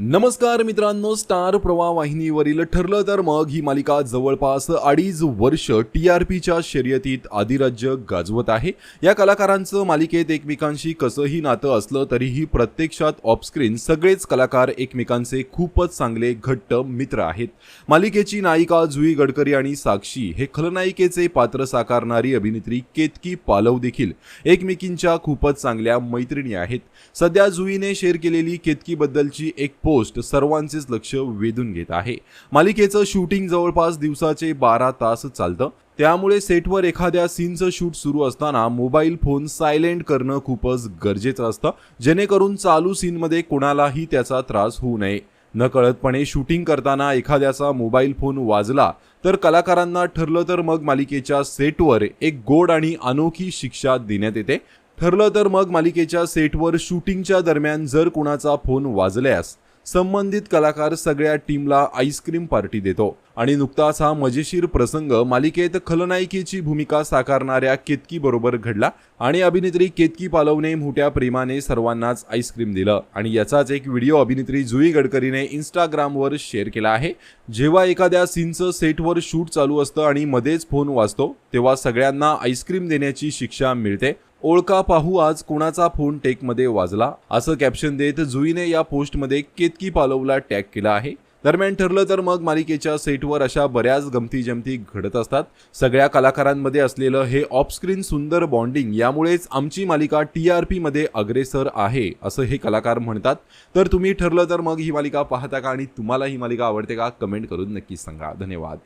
नमस्कार मित्रांनो स्टार प्रवाह वाहिनीवरील ठरलं तर मग ही मालिका जवळपास अडीच वर्ष टी आर पीच्या शर्यतीत आदिराज्य गाजवत आहे. या कलाकारांचं मालिकेत एकमेकांशी कसंही नातं असलं तरीही प्रत्यक्षात ऑफस्क्रीन सगळेच कलाकार एकमेकांचे खूपच चांगले घट्ट मित्र आहेत. मालिकेची नायिका जुई गडकरी आणि साक्षी हे खलनायिकेचे पात्र साकारणारी अभिनेत्री केतकी पालव देखील एकमेकींच्या खूपच चांगल्या मैत्रिणी आहेत. सध्या जुईने शेअर केलेली केतकीबद्दलची एक पोस्ट सर्वांचेच लक्ष वेधून घेत आहे. मालिकेचं शूटिंग जवळपास दिवसाचे बारा तास चालतं. त्यामुळे सेटवर एखाद्या सीनचं शूट सुरू असताना मोबाईल फोन सायलेंट करणं खूपच गरजेचं असतं. जेणेकरून चालू सीनमध्ये कोणालाही त्याचा त्रास होऊ नये. नकळतपणे शूटिंग करताना एखाद्याचा मोबाईल फोन वाजला तर कलाकारांना ठरलं तर मग मालिकेच्या सेटवर एक गोड आणि अनोखी शिक्षा देण्यात येते. ठरलं तर मग मालिकेच्या सेटवर शूटिंगच्या दरम्यान जर कुणाचा फोन वाजल्यास संबंधित कलाकार सगळ्या टीमला आईस्क्रीम पार्टी देतो. आणि नुकताच हा मजेशीर प्रसंग मालिकेत खलनायिकेची भूमिका साकारणाऱ्या केतकी बरोबर घडला आणि अभिनेत्री केतकी पालवने मोठ्या प्रेमाने सर्वांनाच आईस्क्रीम दिलं. आणि याचाच एक व्हिडिओ अभिनेत्री जुई गडकरीने इंस्टाग्रामवर शेअर केला आहे. जेव्हा एखाद्या सीनचं सेटवर शूट चालू असतं आणि मध्येच फोन वाजतो तेव्हा सगळ्यांना आईस्क्रीम देण्याची शिक्षा मिळते. ओळखा पाहू आज कोणाचा फोन टेकमध्ये वाजला असं कॅप्शन देत जुईने या पोस्टमध्ये केतकी पालवला टॅग केला आहे. दरम्यान ठरलं तर मग मालिकेच्या सेटवर अशा बऱ्याच गमती जमती घडत असतात. सगळ्या कलाकारांमध्ये असलेलं हे ऑफस्क्रीन सुंदर बॉन्डिंग यामुळेच आमची मालिका टी आर पीमध्ये अग्रेसर आहे असं हे कलाकार म्हणतात. तर तुम्ही ठरलं तर मग ही मालिका पाहता का आणि तुम्हाला ही मालिका आवडते का? कमेंट करून नक्कीच सांगा. धन्यवाद.